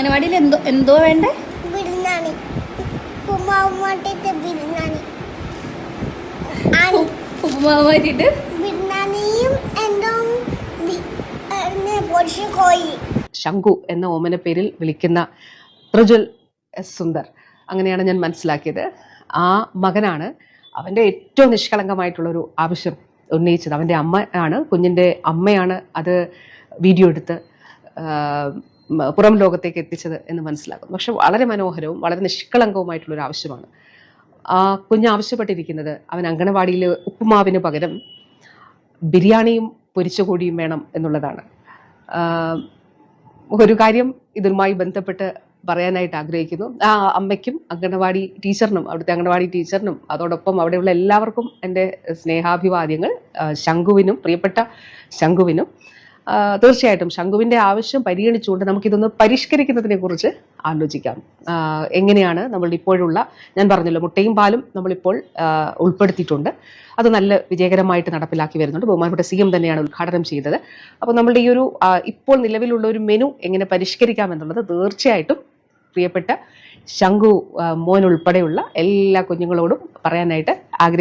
അംഗനവാടിയിൽ എന്തോ എന്തോ വേണ്ടേ? ഉപ്പുമാവ് ബിരിയാണിയും എന്തോ ശംഖു എന്ന ഓമന പേരിൽ വിളിക്കുന്ന പ്രജുൽ എസ് സുന്ദർ. അങ്ങനെയാണ് ഞാൻ മനസ്സിലാക്കിയത്. ആ മകനാണ് അവന്റെ ഏറ്റവും നിഷ്കളങ്കമായിട്ടുള്ള ഒരു ആവശ്യം ഉന്നയിച്ചത്. അവന്റെ അമ്മ ആണ് കുഞ്ഞിന്റെ അമ്മയാണ് അത് വീഡിയോ എടുത്ത് പുറം ലോകത്തേക്ക് എത്തിച്ചത് എന്ന് മനസ്സിലാക്കുന്നു. പക്ഷെ വളരെ മനോഹരവും വളരെ നിഷ്കളങ്കവുമായിട്ടുള്ള ഒരു ആവശ്യമാണ്. ആ കുഞ്ഞ് ആവശ്യപ്പെട്ടിരിക്കുന്നത് അവൻ അങ്കണവാടിയിലെ ഉപ്പുമാവിന് പകരം ബിരിയാണിയും പൊരിച്ചുകൂടിയും വേണം എന്നുള്ളതാണ്. ഒരു കാര്യം ഇതുമായി ബന്ധപ്പെട്ട് പറയാനായിട്ട് ആഗ്രഹിക്കുന്നു. ആ അമ്മയ്ക്കും അംഗനവാടി ടീച്ചറിനും അവിടുത്തെ അംഗനവാടി ടീച്ചറിനും അതോടൊപ്പം അവിടെയുള്ള എല്ലാവർക്കും എന്റെ സ്നേഹാഭിവാദ്യങ്ങൾ ശംഖുവിനും പ്രിയപ്പെട്ട ശംഖുവിനും തീർച്ചയായിട്ടും ശംഖുവിന്റെ ആവശ്യം പരിഗണിച്ചുകൊണ്ട് നമുക്കിതൊന്ന് പരിഷ്കരിക്കുന്നതിനെ കുറിച്ച് ആലോചിക്കാം എങ്ങനെയാണ് നമ്മൾ ഇപ്പോഴുള്ള ഞാൻ പറഞ്ഞല്ലോ മുട്ടയും പാലും നമ്മളിപ്പോൾ ഉൾപ്പെടുത്തിയിട്ടുണ്ട്. അത് നല്ല വിജയകരമായിട്ട് നടപ്പിലാക്കി വരുന്നുണ്ട്. ബഹുമാനപ്പെട്ട സി എം തന്നെയാണ് ഉദ്ഘാടനം ചെയ്തത്. അപ്പോൾ നമ്മളുടെ ഈ ഒരു ഇപ്പോൾ നിലവിലുള്ള ഒരു മെനു എങ്ങനെ പരിഷ്കരിക്കാം എന്നുള്ളത് തീർച്ചയായിട്ടും പ്രിയപ്പെട്ട ശംഖു മോൻ ഉൾപ്പെടെയുള്ള എല്ലാ കുഞ്ഞുങ്ങളോടും പറയാനായിട്ട് ആഗ്രഹിക്കുന്നു.